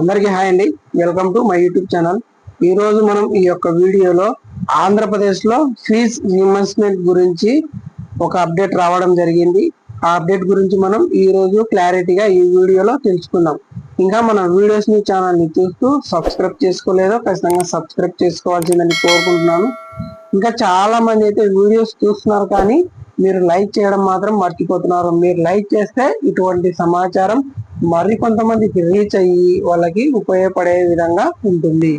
అందరికీ హాయ్ అండి. Welcome to my YouTube channel. ఈ రోజు మనం ఈ యొక్క వీడియోలో ఆంధ్రప్రదేశ్లో ఫీజ్ రియంబర్స్మెంట్ గురించి ఒక అప్డేట్ రావడం జరిగింది. ఆ అప్డేట్ గురించి మనం ఈ రోజు క్లారిటీగా ఈ వీడియోలో తెలుసుకుందాం. ఇంకా మన వీడియోస్ని ఛానల్ని చూస్తూ సబ్స్క్రైబ్ చేసుకోలేదో ఖచ్చితంగా సబ్స్క్రైబ్ చేసుకోవాల్సిందని కోరుకుంటున్నాను. ఇంకా చాలా మంది అయితే వీడియోస్ చూస్తున్నారు కానీ మీరు లైక్ చేయడం మాత్రం మర్చిపోతున్నారు. మీరు లైక్ చేస్తే ఇటువంటి సమాచారం మరి కొంతమందికి రీచ్ అయ్యి వాళ్ళకి ఉపయోగపడే విధంగా ఉంటుంది.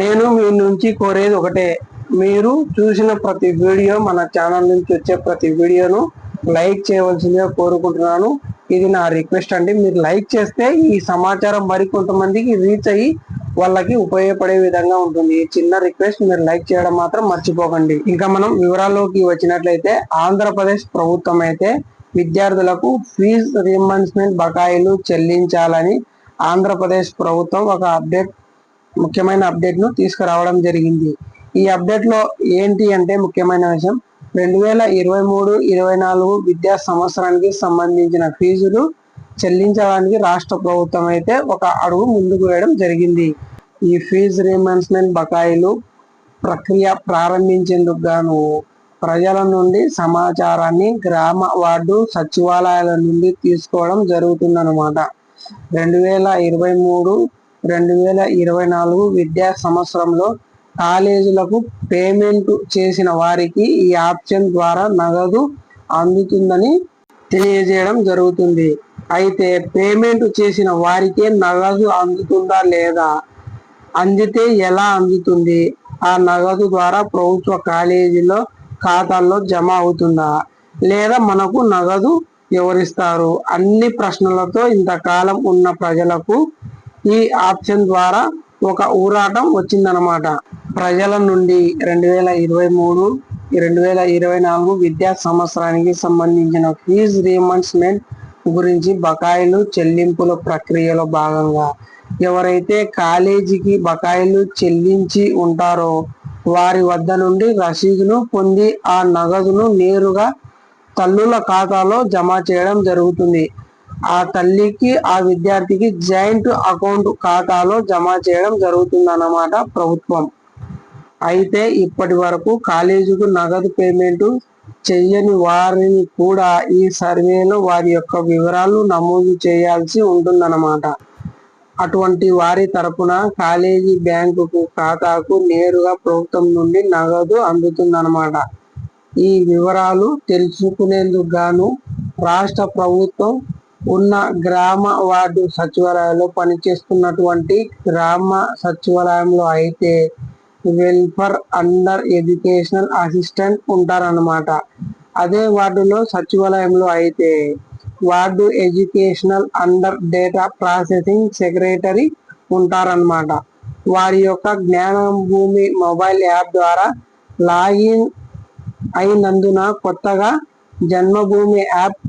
నేను మీ నుంచి కోరేది ఒకటే. మీరు చూసిన ప్రతి వీడియో మన ఛానల్ నుంచి వచ్చే ప్రతి వీడియోను లైక్ చేయవలసిందిగా కోరుకుంటున్నాను. ఇది నా రిక్వెస్ట్ అండి. మీరు లైక్ చేస్తే ఈ సమాచారం మరి కొంతమందికి రీచ్ అయ్యి వాళ్ళకి ఉపయోగపడే విధంగా ఉంటుంది. ఈ చిన్న రిక్వెస్ట్ మీరు లైక్ చేయడం మాత్రం మర్చిపోకండి. ఇంకా మనం వివరాల్లోకి వచ్చినట్లయితే ఆంధ్రప్రదేశ్ ప్రభుత్వం అయితే విద్యార్థులకు ఫీజు రియంబర్స్మెంట్ బకాయిలు చెల్లించాలని ఆంధ్రప్రదేశ్ ప్రభుత్వం ఒక అప్డేట్ ముఖ్యమైన అప్డేట్ను తీసుకురావడం జరిగింది. ఈ అప్డేట్లో ఏంటి అంటే ముఖ్యమైన విషయం. రెండు వేల ఇరవై మూడు ఇరవై నాలుగు విద్యా సంవత్సరానికి సంబంధించిన ఫీజులు చెల్లించడానికి రాష్ట్ర ప్రభుత్వం అయితే ఒక అడుగు ముందుకు వేయడం జరిగింది. ఈ ఫీజు రీఎంబర్స్మెంట్ బకాయిలు ప్రక్రియ ప్రారంభించేందుకు గాను ప్రజల నుండి సమాచారాన్ని గ్రామ వార్డు సచివాలయాల నుండి తీసుకోవడం జరుగుతుందన్నమాట. రెండు వేల ఇరవై మూడు రెండు వేల ఇరవై నాలుగు విద్యా సంవత్సరంలో కాలేజీలకు పేమెంట్ చేసిన వారికి ఈ ఆప్షన్ ద్వారా నగదు అందుతుందని తెలియజేయడం జరుగుతుంది. అయితే పేమెంట్ చేసిన వారికే నగదు అందుతుందా లేదా? అందితే ఎలా అందుతుంది? ఆ నగదు ద్వారా ప్రభుత్వ కాలేజీలో ఖాతాల్లో జమ అవుతుందా? లేదా మనకు నగదు వివరిస్తారు అన్ని ప్రశ్నలతో ఇంతకాలం ఉన్న ప్రజలకు ఈ ఆప్షన్ ద్వారా ఒక ఊరాటం వచ్చిందనమాట ప్రజల నుండి రెండు వేల ఇరవై మూడు రెండు వేల ఇరవై నాలుగు విద్యా సంవత్సరానికి సంబంధించిన ఫీజు రియంబర్స్మెంట్ గురించి బకాయిలు చెల్లింపుల ప్రక్రియలో భాగంగా ఎవరైతే కాలేజీకి బకాయిలు చెల్లించి ఉంటారో వారి వద్ద నుండి రసీదును పొంది ఆ నగదును నేరుగా తల్లుల ఖాతాలో జమ చేయడం జరుగుతుంది. ఆ తల్లికి ఆ విద్యార్థికి జాయింట్ అకౌంట్ ఖాతాలో జమ చేయడం జరుగుతుంది అన్నమాట ప్రభుత్వం. అయితే ఇప్పటి వరకు కాలేజీకు నగదు పేమెంట్ చెయ్యని వారిని కూడా ఈ సర్వేలో వారి యొక్క వివరాలు నమోదు చేయాల్సి ఉంటుందన్నమాట. అటువంటి వారి తరపున కాలేజీ బ్యాంకుకు ఖాతాకు నేరుగా ప్రభుత్వం నుండి నగదు అందుతుందన్నమాట. ఈ వివరాలు తెలుసుకునేందుకు గాను రాష్ట్ర ప్రభుత్వం ఉన్న గ్రామ వార్డు సచివాలయంలో పనిచేస్తున్నటువంటి గ్రామ సచివాలయంలో అయితే వెల్ఫర్ అండర్ ఎడ్యుకేషనల్ అసిస్టెంట్ ఉంటారన్నమాట. అదే వార్డులో సచివాలయంలో అయితే ward educational and data processing secretary ఉంటారన్నమాట. వారి యొక్క జ్ఞానం భూమి మొబైల్ యాప్ ద్వారా లాగిన్ అయినందున కొత్తగా జన్మభూమి యాప్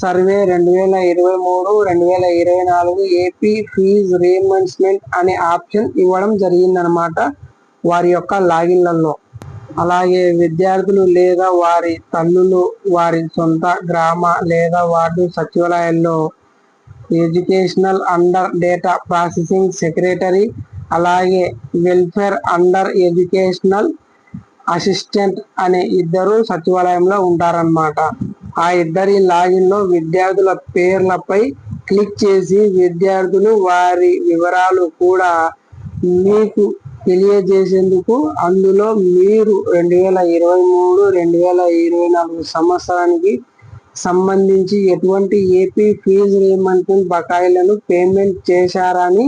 సర్వే రెండు వేల ఇరవై మూడు రెండు వేల ఇరవై నాలుగు ఏపీ ఫీజ్ రీఎంబర్స్మెంట్ అనే ఆప్షన్ ఇవ్వడం జరిగిందనమాట వారి యొక్క లాగిన్లలో. అలాగే విద్యార్థులు లేదా వారి తల్లులు వారి సొంత గ్రామ లేదా వార్డు సచివాలయాల్లో educational and data processing secretary అలాగే వెల్ఫేర్ అండర్ ఎడ్యుకేషనల్ అసిస్టెంట్ అనే ఇద్దరు సచివాలయంలో ఉంటారన్నమాట. ఆ ఇద్దరి లాగిన్లో విద్యార్థుల పేర్లపై క్లిక్ చేసి విద్యార్థులు వారి వివరాలు కూడా మీకు తెలియజేసేందుకు అందులో మీరు రెండు వేల ఇరవై మూడు రెండు వేల ఇరవై నాలుగు సంవత్సరానికి సంబంధించి ఎటువంటి ఏపీ ఫీజు రియంబర్స్మెంట్ బకాయిలను పేమెంట్ చేశారని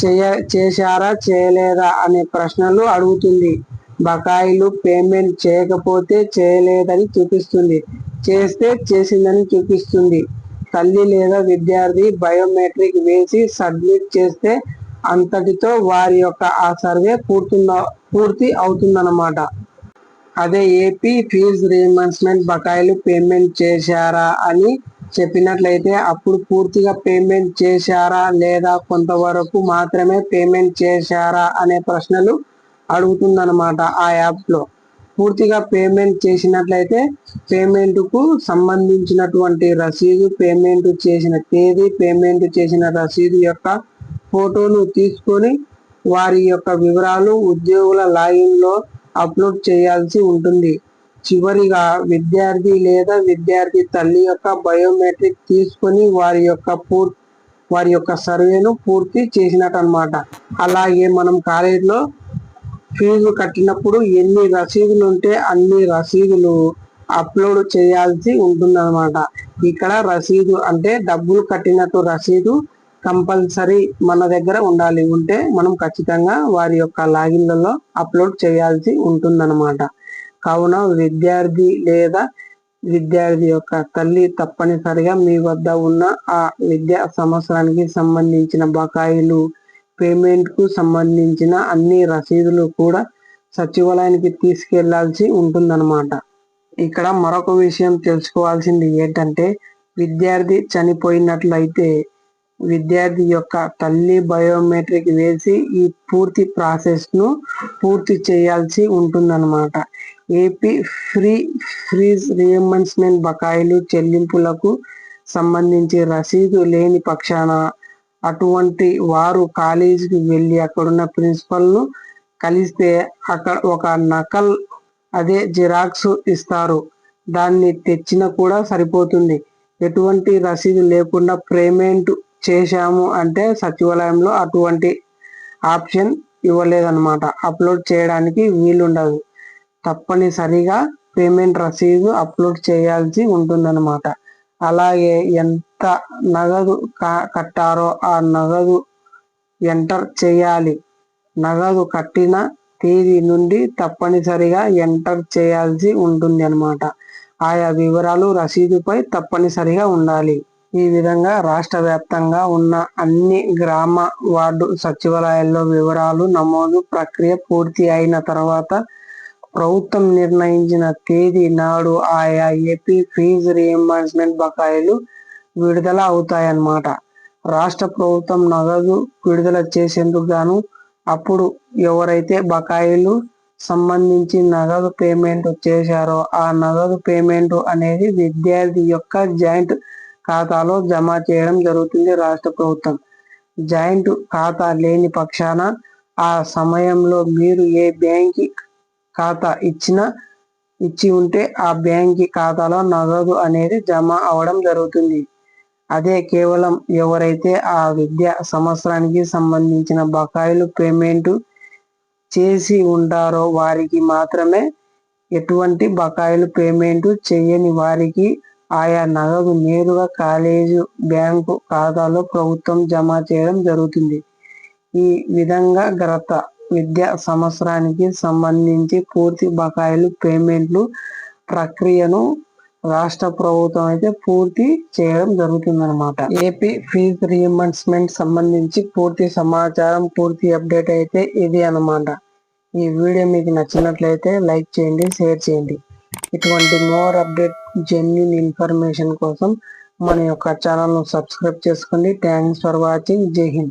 చేయ చేశారా చేయలేదా అనే ప్రశ్నలు అడుగుతుంది. బకాయిలు పేమెంట్ చేయకపోతే చేయలేదని చూపిస్తుంది. చేస్తే చేసిందని చూపిస్తుంది. తల్లి లేదా విద్యార్థి బయోమెట్రిక్ వేసి సబ్మిట్ చేస్తే అంతటితో వారి యొక్క ఆ సర్వే పూర్తుంద పూర్తి అవుతుందన్నమాట. అదే ఏపీ ఫీజు రియంబర్స్మెంట్ బకాయిలు పేమెంట్ చేశారా అని చెప్పినట్లయితే అప్పుడు పూర్తిగా పేమెంట్ చేశారా లేదా కొంతవరకు మాత్రమే పేమెంట్ చేశారా అనే ప్రశ్నలు అడుగుతుందన్నమాట ఆ యాప్లో పూర్తిగా పేమెంట్ చేసినట్లయితే పేమెంటుకు సంబంధించినటువంటి రసీదు పేమెంట్ చేసిన తేదీ పేమెంట్ చేసిన రసీదు యొక్క ఫోటోను తీసుకొని వారి యొక్క వివరాలు ఉద్యోగుల లాగిన్లో అప్లోడ్ చేయాల్సి ఉంటుంది. చివరిగా విద్యార్థి లేదా విద్యార్థి తల్లి యొక్క బయోమెట్రిక్ తీసుకొని వారి యొక్క పూర్ వారి యొక్క సర్వేను పూర్తి చేసినట్టు అనమాట అలాగే మనం కాలేజీలో ఫీజు కట్టినప్పుడు ఎన్ని రసీదులు ఉంటే అన్ని రసీదులు అప్లోడ్ చేయాల్సి ఉంటుందన్నమాట ఇక్కడ రసీదు అంటే డబ్బులు కట్టినట్టు రసీదు కంపల్సరీ మన దగ్గర ఉండాలి. ఉంటే మనం ఖచ్చితంగా వారి యొక్క లాగిన్లలో అప్లోడ్ చేయాల్సి ఉంటుందన్నమాట. కావున విద్యార్థి లేదా విద్యార్థి యొక్క తల్లి తప్పనిసరిగా మీ వద్ద ఉన్న ఆ విద్యా సంవత్సరానికి సంబంధించిన బకాయిలు పేమెంట్కు సంబంధించిన అన్ని రసీదులు కూడా సచివాలయానికి తీసుకెళ్ళాల్సి ఉంటుందన్నమాట. ఇక్కడ మరొక విషయం తెలుసుకోవాల్సింది ఏంటంటే విద్యార్థి చనిపోయినట్లయితే విద్యార్థి యొక్క తల్లి బయోమెట్రిక్ వేసి ఈ పూర్తి ప్రాసెస్ను పూర్తి చేయాల్సి ఉంటుందన్నమాట. ఏపీ ఫ్రీ ఫ్రీజ్ రియంబర్స్మెంట్ బకాయిలు చెల్లింపులకు సంబంధించి రసీదు లేని పక్షాన అటువంటి వారు కాలేజీకి వెళ్ళి అక్కడున్న ప్రిన్సిపల్ను కలిస్తే అక్కడ ఒక నకల్ అదే జిరాక్స్ ఇస్తారు. దాన్ని తెచ్చిన కూడా సరిపోతుంది. ఎటువంటి రసీదు లేకుండా పేమెంట్ చేశాము అంటే సచివాలయంలో అటువంటి ఆప్షన్ ఇవ్వలేదన్నమాట. అప్లోడ్ చేయడానికి వీలుండదు. తప్పనిసరిగా పేమెంట్ రసీదు అప్లోడ్ చేయాల్సి ఉంటుందన్నమాట. అలాగే ఎంత నగదు కట్టారో ఆ నగదు ఎంటర్ చేయాలి. నగదు కట్టిన తేదీ నుండి తప్పనిసరిగా ఎంటర్ చేయాల్సి ఉంటుంది అన్నమాట ఆయా వివరాలు రసీదుపై తప్పనిసరిగా ఉండాలి. ఈ విధంగా రాష్ట్ర వ్యాప్తంగా ఉన్న అన్ని గ్రామ వార్డు సచివాలయాల్లో వివరాలు నమోదు ప్రక్రియ పూర్తి అయిన తర్వాత ప్రభుత్వం నిర్ణయించిన తేదీ నాడు ఆయా ఏపీ ఫీజు రియంబర్స్మెంట్ బకాయిలు విడుదల అవుతాయన్నమాట. రాష్ట్ర ప్రభుత్వం నగదు విడుదల చేసేందుకు గాను అప్పుడు ఎవరైతే బకాయిలు సంబంధించి నగదు పేమెంట్ చేశారో ఆ నగదు పేమెంట్ అనేది విద్యార్థి యొక్క జాయింట్ ఖాతాలో జమ చేయడం జరుగుతుంది రాష్ట్ర ప్రభుత్వం. జాయింట్ ఖాతా లేని పక్షాన ఆ సమయంలో మీరు ఏ బ్యాంక్ ఖాతా ఇచ్చిన ఇచ్చి ఉంటే ఆ బ్యాంక్ ఖాతాలో నగదు అనేది జమ అవడం జరుగుతుంది. అదే కేవలం ఎవరైతే ఆ విద్యా సంవత్సరానికి సంబంధించిన బకాయిలు పేమెంట్ చేసి ఉంటారో వారికి మాత్రమే ఎటువంటి బకాయిలు పేమెంట్ చేయని వారికి ఆయా నగదు నేరుగా కాలేజీ బ్యాంకు ఖాతాలో ప్రభుత్వం జమ చేయడం జరుగుతుంది. ఈ విధంగా గత విద్యా సంవత్సరానికి సంబంధించి పూర్తి బకాయిలు పేమెంట్లు ప్రక్రియను రాష్ట్ర ప్రభుత్వం అయితే పూర్తి చేయడం జరుగుతుంది అనమాట ఏపీ ఫీజు రీఎంబర్స్మెంట్ సంబంధించి పూర్తి సమాచారం పూర్తి అప్డేట్ అయితే ఇది అనమాట ఈ వీడియో మీకు నచ్చినట్లయితే లైక్ చేయండి షేర్ చేయండి. ఇటువంటి మోర్ అప్డేట్ జెన్యున్ ఇన్ఫర్మేషన్ కోసం మన యొక్క ఛానల్ను సబ్స్క్రైబ్ చేసుకోండి. థ్యాంక్స్ ఫర్ వాచింగ్ జై హింద్